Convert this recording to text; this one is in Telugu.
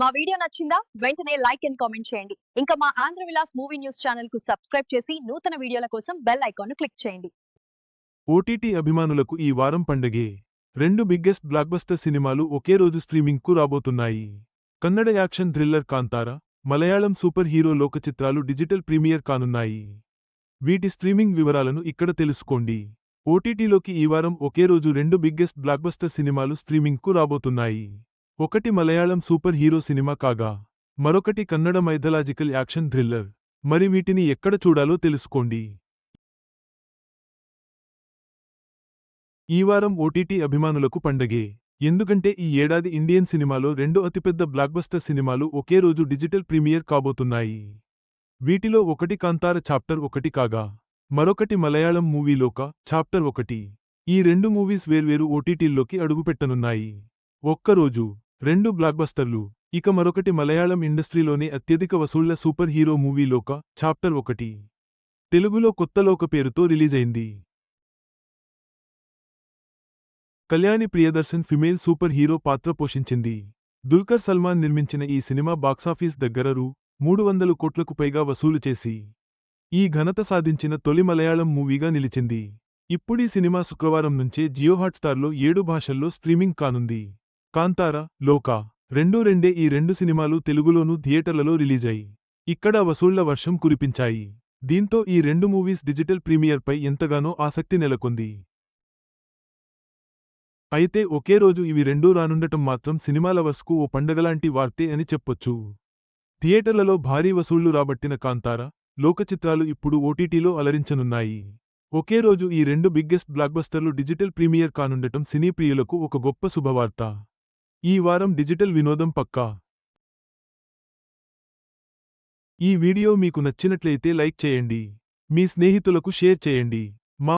మా వీడియో నచ్చిందా? వెంటనే లైక్ అండ్ కామెంట్ చేయండి. ఇంకా మా ఆంధ్ర విలాస్ మూవీ న్యూస్ ఛానల్కు సబ్స్క్రైబ్ చేసి నూతన వీడియోల కోసం బెల్ ఐకాన్ను క్లిక్ చేయండి. ఓటీటీ అభిమానులకు ఈ వారం పండగే. రెండు బిగ్గెస్ట్ బ్లాక్బస్టర్ సినిమాలు ఒకే రోజు స్ట్రీమింగ్కు రాబోతున్నాయి. Kannada action thriller Kantara Malayalam super hero Lokah చిత్రాలు డిజిటల్ ప్రీమియర్ కానున్నాయి. వీటి స్ట్రీమింగ్ వివరాలను ఇక్కడ తెలుసుకోండి. ఓటీటీలోకి ఈ వారం ఒకే రోజు రెండు బిగ్గెస్ట్ బ్లాక్బస్టర్ సినిమాలు స్ట్రీమింగ్కు రాబోతున్నాయి. ఒకటి మలయాళం సూపర్ హీరో సినిమా కాగా మరొకటి కన్నడ మైథలాజికల్ యాక్షన్ థ్రిల్లర్. మరి వీటిని ఎక్కడ చూడాలో తెలుసుకోండి. ఈ వారం ఓటీటీ అభిమానులకు పండగే. ఎందుకంటే ఈ ఏడాది ఇండియన్ సినిమాలో రెండు అతిపెద్ద బ్లాక్బస్టర్ సినిమాలు ఒకే రోజు డిజిటల్ ప్రీమియర్ కాబోతున్నాయి. వీటిలో ఒకటి కాంతార చాప్టర్ ఒకటి కాగా మరొకటి మలయాళం మూవీలోక చాప్టర్ ఒకటి. ఈ రెండు మూవీస్ వేర్వేరు ఓటీటీల్లోకి అడుగుపెట్టనున్నాయి. ఒక్కరోజు రెండు బ్లాక్బస్టర్లు ఇక మరొకటి మలయాళం ఇండస్ట్రీలోనే అత్యధిక వసూళ్ళ సూపర్ హీరో మూవీలోక చాప్టర్ ఒకటి. తెలుగులో కొత్తలోక పేరుతో రిలీజైంది. Kalyani Priyadarshan female super hero పాత్ర పోషించింది. దుల్కర్ సల్మాన్ నిర్మించిన ఈ సినిమా బాక్సాఫీస్ దగ్గర రూ. మూడు వందలు కోట్లకు పైగా వసూలు చేసి ఈ ఘనత సాధించిన తొలి మలయాళం మూవీగా నిలిచింది. ఇప్పుడీ సినిమా శుక్రవారం నుంచే జియో హాట్స్టార్లో ఏడు భాషల్లో స్ట్రీమింగ్ కానుంది. కాంతార లోకా రెండూ రెండే ఈ రెండు సినిమాలు తెలుగులోనూ థియేటర్లలో రిలీజాయి ఇక్కడ వసూళ్ళ వర్షం కురిపించాయి. దీంతో ఈ రెండు మూవీస్ డిజిటల్ ప్రీమియర్పై ఎంతగానో ఆసక్తి నెలకొంది. అయితే ఒకే రోజు ఇవి రెండూ రానుండటం మాత్రం సినిమా లవర్స్కు ఓ పండగలాంటి వార్తే అని చెప్పొచ్చు. థియేటర్లలో భారీ వసూళ్ళు రాబట్టిన కాంతార లోక చిత్రాలు ఇప్పుడు ఓటీటీలో అలరించనున్నాయి. ఒకే రోజు ఈ రెండు బిగ్గెస్ట్ బ్లాక్బస్టర్లు డిజిటల్ ప్రీమియర్ కానుండటం సినీ ప్రియులకు ఒక గొప్ప శుభవార్త. ఈ వారం డిజిటల్ వినోదం పక్కా? ఈ వీడియో మీకు నచ్చినట్లయితే లైక్ చేయండి. మీ స్నేహితులకు షేర్ చేయండి.